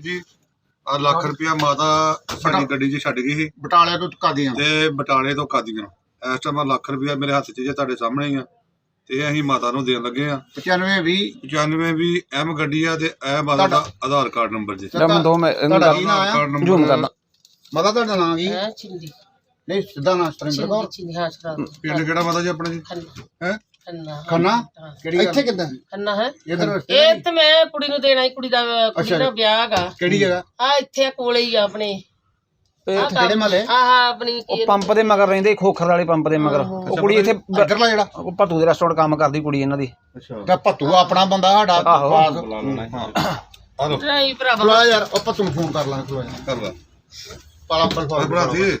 ਜੀ ਆ ਲੱਖ ਰੁਪਇਆ ਮਾਤਾ ਸਾਡੀ ਗੱਡੀ 'ਚ ਛੱਡ ਗਈ ਸੀ। ਬਟਾਲੇ ਤੋਂ ਕਾਦੀਆਂ ਤੇ ਬਟਾਲੇ ਤੋਂ ਕਾਦੀਆਂ ਇਸ ਟਾਈਮ ਲੱਖ ਰੁਪਇਆ ਮੇਰੇ ਹੱਥ 'ਚ ਜੇ ਤੁਹਾਡੇ ਸਾਹਮਣੇ ਹੀ ਆ। ਤੇ ਅਸੀਂ ਮਾਤਾ ਨੂੰ ਦੇਣ ਲੱਗੇ ਆ। 95 20 95 ਵੀ ਐਮ ਗੱਡੀ ਆ ਤੇ ਇਹ ਮਾਤਾ ਦਾ ਆਧਾਰ ਕਾਰਡ ਨੰਬਰ ਜੀ। ਲੈ ਦੋ ਮੈਂ ਇਹਨੂੰ ਤੁਹਾਡਾ ਕਰ ਕੀ ਨਾਂ ਆ? ਕਾਰਡ ਜ਼ੂਮ ਨੰਬਰ ਕਰਨਾ। ਮਤਾ ਤੁਹਾਡਾ ਨਾਂ ਕੀ? ਹੈ ਚਿੰਦੀ ਨਹੀਂ ਸਿੱਧਾ ਨਾਂ ਸਤਰਿੰਦਰ ਕੌਰ। ਚਿੰਦੀ ਹਾਂ ਪਿੰਡ ਕਿਹੜਾ ਮਾਤਾ ਜੀ ਆਪਣਾ ਜੀ? ਹੈ? ਖੰਨਾ। ਕਿਹੜੀ ਇੱਥੇ ਕਿੱਦਾਂ? ਖੰਨਾ ਹੈ। ਇਧਰ ਇਹ ਤੇ ਮੈਂ ਕੁੜੀ ਨੂੰ ਦੇਣਾ ਹੀ ਕੁੜੀ ਦਾ ਕੁੜੀ ਅੱਛਾ ਦਾ। ਵਿਆਹ ਹੈਗਾ ਕਿਹੜੀ ਜਗ੍ਹਾ? ਆ ਇੱਥੇ ਆ ਕੋਲੇ ਹੀ ਆ ਆਪਣੇ। ਕਿਹੜੇ ਮਹੱਲੇ? ਆਹ ਆਪਣੀ ਕੀ ਉਹ ਪੰਪ ਦੇ ਮਗਰ ਰਹਿੰਦੇ ਖੋਖਰ ਵਾਲੇ ਪੰਪ ਦੇ ਮਗਰ। ਉਹ ਕੁੜੀ ਇੱਥੇ ਬ- ਇੱਧਰਲਾ ਜਿਹੜਾ? ਉਹ ਭੱਤੂ ਦੇ ਰੈਸਟੋਰੈਂਟ ਕੰਮ ਕਰਦੀ ਕੁੜੀ ਇਹਨਾਂ ਦੀ। ਤੇ ਭੱਤੂ ਆਪਣਾ ਬੰਦਾ ਸਾਡਾ ਆਹੋ। ਪਾਸ ਆ ਲੋ ਨਹੀਂ ਭਰਾਵਾ ਖਲੋਇਆ ਯਾਰ ਉਹ ਭੱਤੂ ਨੂੰ ਫੋਨ ਕਰ ਲਾਂ ਖਲੋਇਆ ਕਰ ਲਾ। ਪਾਲਾ ਪਲ ਭਰਾ ਜੀ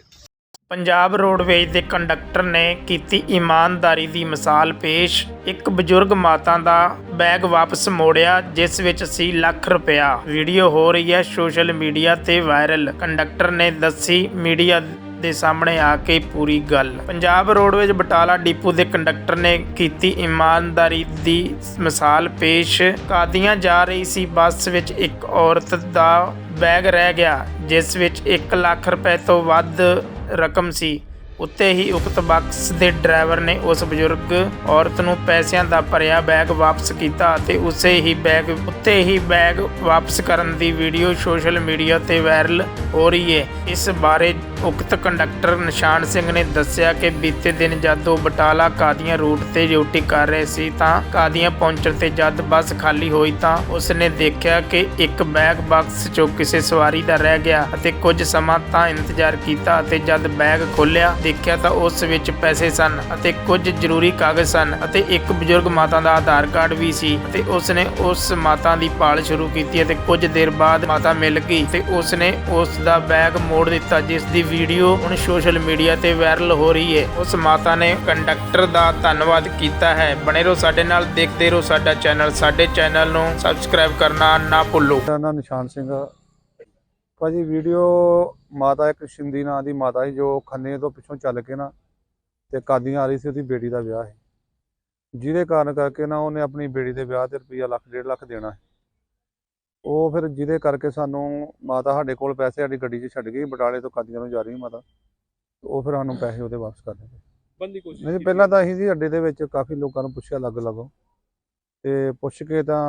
ਪੰਜਾਬ ਰੋਡਵੇਜ਼ ਦੇ ਕੰਡਕਟਰ ਨੇ ਕੀਤੀ ਇਮਾਨਦਾਰੀ ਦੀ ਮਿਸਾਲ ਪੇਸ਼। ਇੱਕ ਬਜ਼ੁਰਗ ਮਾਤਾ ਦਾ ਬੈਗ ਵਾਪਸ ਮੋੜਿਆ, ਜਿਸ ਵਿੱਚ ਸੀ ਲੱਖ ਰੁਪਇਆ। ਵੀਡੀਓ ਹੋ ਰਹੀ ਹੈ ਸੋਸ਼ਲ ਮੀਡੀਆ ਤੇ ਵਾਇਰਲ। ਕੰਡਕਟਰ ਨੇ ਦੱਸੀ, ਮੀਡੀਆ ਦੇ ਸਾਹਮਣੇ ਆ ਕੇ ਪੂਰੀ ਗੱਲ। ਪੰਜਾਬ ਰੋਡਵੇਜ਼ ਬਟਾਲਾ ਡਿਪੂ ਦੇ ਕੰਡਕਟਰ ਨੇ ਕੀਤੀ ਇਮਾਨਦਾਰੀ ਦੀ ਮਿਸਾਲ ਪੇਸ਼। ਕਾਦੀਆਂ ਜਾ ਰਹੀ ਸੀ ਬੱਸ ਵਿੱਚ ਇੱਕ ਔਰਤ ਦਾ ਬੈਗ ਰਹਿ ਗਿਆ, ਜਿਸ ਵਿੱਚ 1 ਲੱਖ ਰੁਪਏ ਤੋਂ ਵੱਧ ਰਕਮ ਸੀ। ਉੱਤੇ ਹੀ ਉਕਤ ਬਕਸ ਦੇ ਡਰਾਈਵਰ ਨੇ ਉਸ ਬਜ਼ੁਰਗ ਔਰਤ ਨੂੰ ਪੈਸਿਆਂ ਦਾ ਭਰਿਆ ਬੈਗ ਵਾਪਸ ਕੀਤਾ ਅਤੇ ਉਸੇ ਹੀ ਬੈਗ, ਉੱਤੇ ਹੀ ਬੈਗ ਵਾਪਸ ਕਰਨ ਦੀ ਵੀਡੀਓ ਸੋਸ਼ਲ ਮੀਡੀਆ ਤੇ ਵਾਇਰਲ ਹੋ ਰਹੀ ਹੈ। ਇਸ ਬਾਰੇ ਉਕਤ ਕੰਡਕਟਰ ਨਿਸ਼ਾਨ ਸਿੰਘ ਨੇ ਦੱਸਿਆ ਕਿ ਬੀਤੇ ਦਿਨ ਜਦ ਉਹ ਬਟਾਲਾ ਕਾਦੀਆਂ ਰੂਟ ਤੇ ਡਿਊਟੀ ਕਰ ਰਹੇ ਸੀ ਤਾਂ ਕਾਦੀਆਂ ਪਹੁੰਚਣ ਤੇ ਜਦ ਬੱਸ ਖਾਲੀ ਹੋਈ ਤਾਂ ਉਸ ਨੇ ਦੇਖਿਆ ਕਿ ਇੱਕ ਬੈਗ ਬਾਕਸ ਚੋਂ ਕਿਸੇ ਸਵਾਰੀ ਦਾ ਰਹਿ ਗਿਆ ਅਤੇ ਕੁਝ ਸਮਾਂ ਤਾਂ ਇੰਤਜ਼ਾਰ ਕੀਤਾ ਅਤੇ ਜਦ ਬੈਗ ਖੋਲ੍ਹਿਆ, ਦੇਖਿਆ ਤਾਂ ਉਸ ਵਿੱਚ ਪੈਸੇ ਸਨ ਅਤੇ ਕੁਝ ਜ਼ਰੂਰੀ ਕਾਗਜ਼ ਸਨ ਅਤੇ ਇੱਕ ਬਜ਼ੁਰਗ ਮਾਤਾ ਦਾ ਆਧਾਰ ਕਾਰਡ ਵੀ ਸੀ ਅਤੇ ਉਸ ਨੇ ਉਸ ਮਾਤਾ ਦੀ ਭਾਲ ਸ਼ੁਰੂ ਕੀਤੀ ਅਤੇ ਕੁਝ ਦੇਰ ਬਾਅਦ ਮਾਤਾ ਮਿਲ ਗਈ ਤੇ ਉਸ ਨੇ ਉਸ ਦਾ ਬੈਗ ਮੋੜ ਦਿੱਤਾ, ਜਿਸ ਦੀ ਵੀਡੀਓ ਹੁਣ ਸੋਸ਼ਲ ਮੀਡੀਆ ਤੇ ਵਾਇਰਲ ਹੋ ਰਹੀ ਹੈ। ਉਸ ਮਾਤਾ ਨੇ ਕੰਡਕਟਰ ਦਾ ਧੰਨਵਾਦ ਕੀਤਾ ਹੈ। ਬਣੇ ਰਹੋ ਸਾਡੇ ਨਾਲ, ਦੇਖਦੇ ਰਹੋ ਸਾਡਾ ਚੈਨਲ। ਸਾਡੇ ਚੈਨਲ ਨੂੰ ਸਬਸਕ੍ਰਾਈਬ ਕਰਨਾ ਨਾ ਭੁੱਲੋ। ਮੇਰਾ ਨਾਮ ਨਿਸ਼ਾਨ ਸਿੰਘ ਆ। ਭਾਜੀ, ਵੀਡੀਓ ਮਾਤਾ ਇੱਕ ਸ਼ਿੰਦੀ ਨਾਂ ਦੀ ਮਾਤਾ ਸੀ, ਜੋ ਖੰਨੇ ਤੋਂ ਪਿੱਛੋਂ ਚੱਲ ਕੇ ਨਾ ਤੇ ਕਾਦੀਆਂ ਆ ਰਹੀ ਸੀ, ਉਹਦੀ ਬੇਟੀ ਦਾ ਵਿਆਹ ਸੀ। ਜਿਹਦੇ ਕਾਰਨ ਕਰਕੇ ਨਾ ਉਹਨੇ ਆਪਣੀ ਬੇਟੀ ਦੇ ਵਿਆਹ ਤੇ ਰੁਪਈਆ ਲੱਖ, ਡੇਢ ਲੱਖ ਦੇਣਾ ਸੀ। ਉਹ ਫਿਰ ਜਿਹਦੇ ਕਰਕੇ ਸਾਨੂੰ ਮਾਤਾ ਸਾਡੇ ਕੋਲ ਪੈਸੇ ਸਾਡੀ ਗੱਡੀ 'ਚ ਛੱਡ ਗਈ ਬਟਾਲੇ ਤੋਂ ਕਾਦੀਆਂ ਨੂੰ ਜਾ ਰਹੀ ਮਾਤਾ। ਉਹ ਫਿਰ ਸਾਨੂੰ ਪੈਸੇ ਉਹਦੇ ਵਾਪਸ ਕਰ ਦਿੱਤੇ। ਬੰਦੀ ਕੋਸ਼ਿਸ਼ ਨਹੀਂ ਪਹਿਲਾਂ ਤਾਂ ਅਸੀਂ ਜੀ ਅੱਡੇ ਦੇ ਵਿੱਚ ਕਾਫੀ ਲੋਕਾਂ ਨੂੰ ਪੁੱਛਿਆ ਲੱਗ ਲੱਗੋ ਤੇ ਪੁੱਛ ਕੇ ਤਾਂ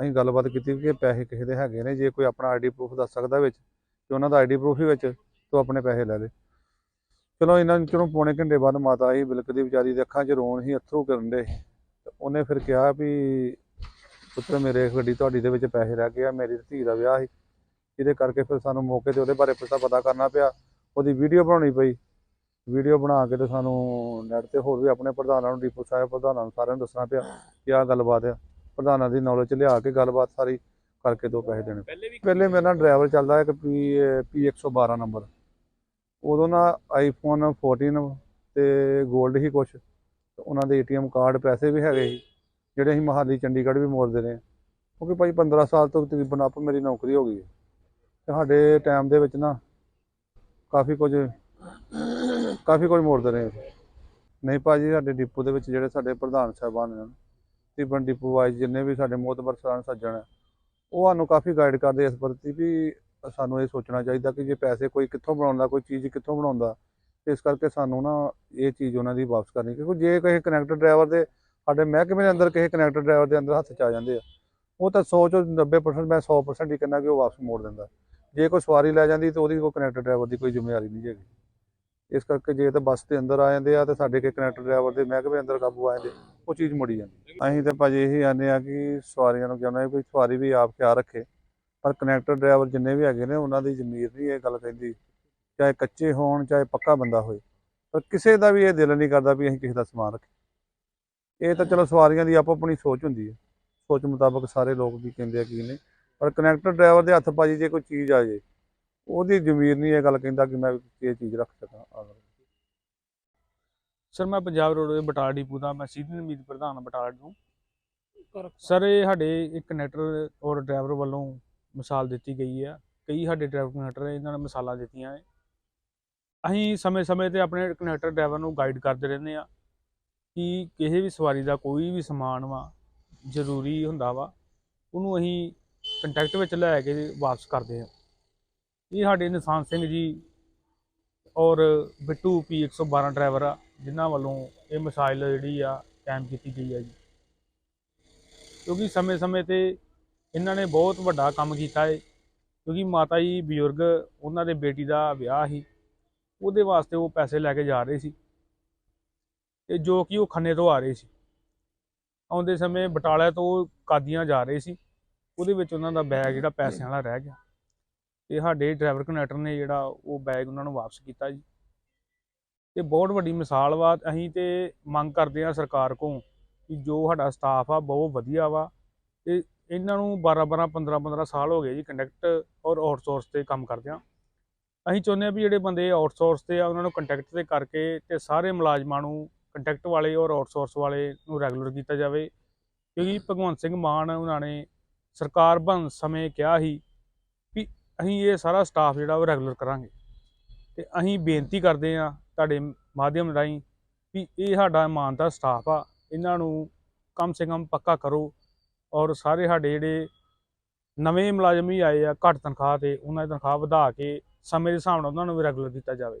ਅਸੀਂ ਗੱਲਬਾਤ ਕੀਤੀ ਕਿ ਪੈਸੇ ਕਿਸੇ ਦੇ ਹੈਗੇ ਨੇ ਜੇ ਕੋਈ ਆਪਣਾ ਆਈਡੀ ਪ੍ਰੂਫ ਦੱਸ ਸਕਦਾ ਵਿੱਚ ਤੇ ਉਹਨਾਂ ਦਾ ਆਈਡੀ ਪ੍ਰੂਫ ਹੀ ਵਿੱਚ ਤੋਂ ਆਪਣੇ ਪੈਸੇ ਲੈ ਲੇ। ਚਲੋ ਇਹਨਾਂ ਨੂੰ ਚਲੋ ਪੌਣੇ ਘੰਟੇ ਬਾਅਦ ਮਾਤਾ ਆਈ ਬਿਲਕਦੀ ਵਿਚਾਰੀ ਦੇ ਅੱਖਾਂ 'ਚ ਰੋਣ ਸੀ ਅਥਰੂ ਕਰਨ ਦੇ ਉਹਨੇ ਫਿਰ ਕਿਹਾ ਵੀ ਪੁੱਤਰ ਮੇਰੇ ਗੱਡੀ ਤੁਹਾਡੀ ਦੇ ਵਿੱਚ ਪੈਸੇ ਰਹਿ ਗਏ ਆ ਮੇਰੀ ਧੀ ਦਾ ਵਿਆਹ ਸੀ। ਜਿਹਦੇ ਕਰਕੇ ਫਿਰ ਸਾਨੂੰ ਮੌਕੇ ਤੇ ਉਹਦੇ ਬਾਰੇ ਪਤਾ ਪਤਾ ਕਰਨਾ ਪਿਆ। ਉਹਦੀ ਵੀਡੀਓ ਬਣਾਉਣੀ ਪਈ। ਵੀਡੀਓ ਬਣਾ ਕੇ ਤੇ ਸਾਨੂੰ ਨੈਟ ਤੇ ਹੋਰ ਵੀ ਆਪਣੇ ਪ੍ਰਧਾਨਾਂ ਨੂੰ ਡੀਪੂ ਸਾਹਿਬ ਪ੍ਰਧਾਨਾਂ ਨੂੰ ਸਾਰਿਆਂ ਨੂੰ ਦੱਸਣਾ ਪਿਆ ਕਿ ਆਹ ਗੱਲਬਾਤ ਆ। ਪ੍ਰਧਾਨਾਂ ਦੀ ਨੌਲੇਜ ਲਿਆ ਕੇ ਗੱਲਬਾਤ ਸਾਰੀ ਕਰਕੇ ਦੋ ਪੈਸੇ ਦੇਣੇ। ਪਹਿਲੇ ਮੇਰੇ ਨਾਲ ਡਰਾਈਵਰ ਚੱਲਦਾ ਹੈ ਕਿ ਪੀ ਪੀ 112 ਨੰਬਰ ਉਦੋਂ ਨਾ ਆਈਫੋਨ 14 ਤੇ 골ਡ ਹੀ ਕੁਛ ਉਹਨਾਂ ਦੇ ਏਟੀਐਮ ਕਾਰਡ ਪੈਸੇ ਵੀ ਹੈਗੇ ਸੀ। ਜਿਹੜੇ ਅਸੀਂ ਮਹਾਲੀ, ਚੰਡੀਗੜ੍ਹ ਵੀ ਮੋੜਦੇ ਰਹੇ ਕਿਉਂਕਿ ਭਾਈ 15 ਸਾਲ ਤੋਂ ਤਕਰੀਬਨ ਆਪ ਮੇਰੀ ਨੌਕਰੀ ਹੋ ਗਈ ਹੈ। ਤੇ ਸਾਡੇ ਟਾਈਮ ਦੇ ਵਿੱਚ ਨਾ ਕਾਫੀ ਕੁਝ ਕਾਫੀ ਕੁਝ ਮੋੜਦੇ ਰਹੇ ਨਹੀਂ ਭਾਜੀ, ਸਾਡੇ ਡਿਪੂ ਦੇ ਵਿੱਚ ਜਿਹੜੇ ਸਾਡੇ ਪ੍ਰਧਾਨ ਸਾਹਿਬਾਨ ਨੇ ਤੀਬਨ ਡਿਪੂ ਵਾਈਜ਼ ਜਿੰਨੇ ਵੀ ਸਾਡੇ ਮੋਤਬਰ ਸਰਾਂ ਸੱਜਣ ਹੈ, ਉਹ ਸਾਨੂੰ ਕਾਫੀ ਗਾਈਡ ਕਰਦੇ ਇਸ ਪ੍ਰਤੀ ਵੀ ਸਾਨੂੰ ਇਹ ਸੋਚਣਾ ਚਾਹੀਦਾ ਕਿ ਜੇ ਪੈਸੇ ਕੋਈ ਕਿੱਥੋਂ ਬਣਾਉਂਦਾ, ਕੋਈ ਚੀਜ਼ ਕਿੱਥੋਂ ਬਣਾਉਂਦਾ ਇਸ ਕਰਕੇ ਸਾਨੂੰ ਨਾ ਇਹ ਚੀਜ਼ ਉਹਨਾਂ ਦੀ ਵਾਪਸ ਕਰਨੀ ਕਿਉਂਕਿ ਜੇ ਕਿਸੇ ਕਨੈਕਟਰ ਡਰਾਈਵਰ ਦੇ ਸਾਡੇ ਮਹਿਕਮੇ ਦੇ ਅੰਦਰ ਕਿਸੇ ਕਨੈਕਟਰ ਡਰਾਈਵਰ ਦੇ ਅੰਦਰ ਹੱਥ ਚ ਆ ਜਾਂਦੇ ਆ। ਉਹ ਤਾਂ 100 ਚੋਂ 90% ਮੈਂ 100% ਹੀ ਕਹਿੰਦਾ ਕਿ ਉਹ ਵਾਪਸ ਮੋੜ ਦਿੰਦਾ। ਜੇ ਕੋਈ ਸਵਾਰੀ ਲੈ ਜਾਂਦੀ ਤਾਂ ਉਹਦੀ ਕੋਈ ਕਨੈਕਟਰ ਡਰਾਈਵਰ ਦੀ ਕੋਈ ਜ਼ਿੰਮੇਵਾਰੀ ਨਹੀਂ ਹੈਗੀ। ਇਸ ਕਰਕੇ ਜੇ ਤਾਂ ਬੱਸ ਦੇ ਅੰਦਰ ਆ ਜਾਂਦੇ ਆ ਤੇ ਸਾਡੇ ਕੇ ਕਨੈਕਟਰ ਡਰਾਈਵਰ ਦੇ ਮਹਿਕਮੇ ਅੰਦਰ ਕਾਬੂ ਆ ਜਾਂਦੇ, ਉਹ ਚੀਜ਼ ਮੁੜੀ ਜਾਂਦੀ। ਅਸੀਂ ਤਾਂ ਭਾਜੀ ਇਹੀ ਆਨੇ ਆ ਕਿ ਸਵਾਰੀਆਂ ਨੂੰ ਕਹਿੰਦਾ ਵੀ ਸਵਾਰੀ ਵੀ ਆਪ ਖਿਆਲ ਰੱਖੇ, ਪਰ ਕਨੈਕਟਰ ਡਰਾਈਵਰ ਜਿੰਨੇ ਵੀ ਹੈਗੇ ਨੇ ਉਹਨਾਂ ਦੀ ਜ਼ਮੀਰ ਨਹੀਂ ਇਹ ਗੱਲ ਕਹਿੰਦੀ। ਚਾਹੇ ਕੱਚੇ ਹੋਣ, ਚਾਹੇ ਪੱਕਾ ਬੰਦਾ ਹੋਏ, ਪਰ ਕਿਸੇ ਦਾ ਵੀ ਇਹ ਦਿਲ ਨਹੀਂ ਕਰਦਾ ਵੀ ਅਸੀਂ ਕਿਸੇ ਦਾ ਸਮਾਨ ਰੱਖੀਏ। ਇਹ ਤਾਂ ਚਲੋ ਸਵਾਰੀਆਂ ਦੀ ਆਪੋ ਆਪਣੀ ਸੋਚ ਹੁੰਦੀ ਹੈ। ਸੋਚ ਮੁਤਾਬਕ ਸਾਰੇ ਲੋਕ ਵੀ ਕਹਿੰਦੇ ਆ ਕੀ ਨੇ ਪਰ ਕਨੈਕਟਰ ਡਰਾਈਵਰ ਦੇ ਹੱਥ ਭਾਜੀ ਜੇ ਕੋਈ ਚੀਜ਼ ਆ ਜੇ ਉਹਦੀ ਜ਼ਮੀਰ ਨਹੀਂ ਇਹ ਗੱਲ ਕਹਿੰਦਾ ਕਿ ਮੈਂ ਇਹ ਚੀਜ਼ ਰੱਖ ਸਕਾਂ। ਸਰ ਮੈਂ ਪੰਜਾਬ ਰੋਡਵੇ ਬਟਾਲਾ ਡਿਪੂ ਦਾ ਮੈਂ ਸੀਨੀਅਰ ਮੀਤ ਪ੍ਰਧਾਨ ਬਟਾਲਾ ਨੂੰ ਸਰ ਇਹ ਸਾਡੇ ਇੱਕ ਕਨੈਕਟਰ ਔਰ ਡਰਾਈਵਰ ਵੱਲੋਂ ਮਿਸਾਲ ਦਿੱਤੀ ਗਈ ਹੈ ਕਈ ਸਾਡੇ ਡਰਾਈਵਰ ਕਨੈਕਟਰ ਇਹਨਾਂ ਨੇ ਮਿਸਾਲਾਂ ਦਿੱਤੀਆਂ ਹੈ ਅਸੀਂ ਸਮੇਂ-ਸਮੇਂ ਤੇ ਆਪਣੇ ਕਨੈਕਟਰ ਡਰਾਈਵਰ ਨੂੰ ਗਾਈਡ ਕਰਦੇ ਰਹਿੰਦੇ ਆ। ਕਿ ਕਿਸੇ ਵੀ ਸਵਾਰੀ ਦਾ ਕੋਈ ਵੀ ਸਮਾਨ ਵਾ ਜ਼ਰੂਰੀ ਹੁੰਦਾ ਵਾ, ਉਹਨੂੰ ਅਸੀਂ ਕੰਟੈਕਟ ਵਿੱਚ ਲੈ ਕੇ ਵਾਪਸ ਕਰਦੇ ਹਾਂ। ਇਹ ਸਾਡੇ ਨਿਸ਼ਾਨ ਸਿੰਘ ਜੀ ਔਰ ਬਿੱਟੂ ਪੀ 112 ਡਰਾਈਵਰ ਆ, ਜਿਨ੍ਹਾਂ ਵੱਲੋਂ ਇਹ ਮਿਸਾਈਲ ਜਿਹੜੀ ਆ ਕਾਇਮ ਕੀਤੀ ਗਈ ਆ ਜੀ। ਕਿਉਂਕਿ ਸਮੇਂ-ਸਮੇਂ ਤੇ ਇਹਨਾਂ ਨੇ ਬਹੁਤ ਵੱਡਾ ਕੰਮ ਕੀਤਾ ਹੈ ਕਿਉਂਕਿ ਮਾਤਾ ਜੀ ਬਜ਼ੁਰਗ, ਉਹਨਾਂ ਦੇ ਬੇਟੀ ਦਾ ਵਿਆਹ ਸੀ, ਉਹਦੇ ਵਾਸਤੇ ਉਹ ਪੈਸੇ ਲੈ ਕੇ ਜਾ ਰਹੇ ਸੀ। ਤੇ ਜੋ ਕਿ ਉਹ ਖੰਨੇ ਤੋਂ ਆ ਰਹੇ ਸੀ। ਆਉਂਦੇ ਸਮੇਂ ਬਟਾਲਾ ਤੋਂ ਕਾਦੀਆਂ ਜਾ ਰਹੇ ਸੀ। ਉਹਦੇ ਵਿੱਚ ਉਹਨਾਂ ਦਾ ਬੈਗ ਜਿਹੜਾ ਪੈਸਿਆਂ ਵਾਲਾ ਰਹਿ ਗਿਆ। ਤੇ ਸਾਡੇ ਡਰਾਈਵਰ ਕੰਡਕਟਰ ਨੇ ਜਿਹੜਾ ਉਹ ਬੈਗ ਉਹਨਾਂ ਨੂੰ ਵਾਪਸ ਕੀਤਾ ਜੀ। ਤੇ ਬਹੁਤ ਵੱਡੀ ਮਿਸਾਲ ਵਾ, ਅਸੀਂ ਤੇ ਮੰਗ ਕਰਦੇ ਆ ਸਰਕਾਰ ਕੋਲ ਕਿ ਜੋ ਸਾਡਾ ਸਟਾਫ ਆ, ਬਹੁਤ ਵਧੀਆ ਵਾ। ਤੇ ਇਹਨਾਂ ਨੂੰ 12 12 15 15 ਸਾਲ ਹੋ ਗਏ ਜੀ ਕੰਡਕਟ ਔਰ ਆਊਟਸੋਰਸ ਤੇ ਕੰਮ ਕਰਦੇ ਆ ਅਸੀਂ ਚਾਹੁੰਦੇ ਆ ਵੀ ਜਿਹੜੇ ਬੰਦੇ ਆਊਟਸੋਰਸ ਤੇ ਆ, ਉਹਨਾਂ ਨੂੰ ਕੰਟੈਕਟ ਤੇ ਕਰਕੇ ਤੇ ਸਾਰੇ ਮੁਲਾਜ਼ਮਾਂ ਨੂੰ ਕੰਟੈਕਟ ਵਾਲੇ ਔਰ ਆਊਟਸੋਰਸ ਵਾਲੇ ਨੂੰ ਰੈਗੂਲਰ ਕੀਤਾ ਜਾਵੇ, ਕਿਉਂਕਿ ਭਗਵੰਤ ਸਿੰਘ ਮਾਨ ਉਹਨਾਂ ਨੇ ਸਰਕਾਰ ਬਣ ਸਮੇਂ ਕਿਹਾ ਸੀ ਵੀ ਅਸੀਂ ਇਹ ਸਾਰਾ ਸਟਾਫ ਜਿਹੜਾ ਉਹ ਰੈਗੂਲਰ ਕਰਾਂਗੇ। ਤੇ ਅਸੀਂ ਬੇਨਤੀ ਕਰਦੇ ਆ ਤੁਹਾਡੇ ਮਾਧਿਅਮ ਰਾਹੀਂ ਵੀ ਇਹ ਸਾਡਾ ਇਮਾਨਦਾਰ ਸਟਾਫ ਆ, ਇਹਨਾਂ ਨੂੰ ਕਮ ਸੇ ਕਮ ਪੱਕਾ ਕਰੋ ਔਰ ਸਾਰੇ ਸਾਡੇ ਜਿਹੜੇ ਨਵੇਂ ਮੁਲਾਜ਼ਮ ਵੀ ਆਏ ਆ ਘੱਟ ਤਨਖਾਹ ਤੇ ਉਹਨਾਂ ਦੀ ਤਨਖਾਹ ਵਧਾ ਕੇ ਸਮੇਂ ਦੇ ਹਿਸਾਬ ਨਾਲ ਉਹਨਾਂ ਨੂੰ ਵੀ ਰੈਗੂਲਰ ਕੀਤਾ ਜਾਵੇ।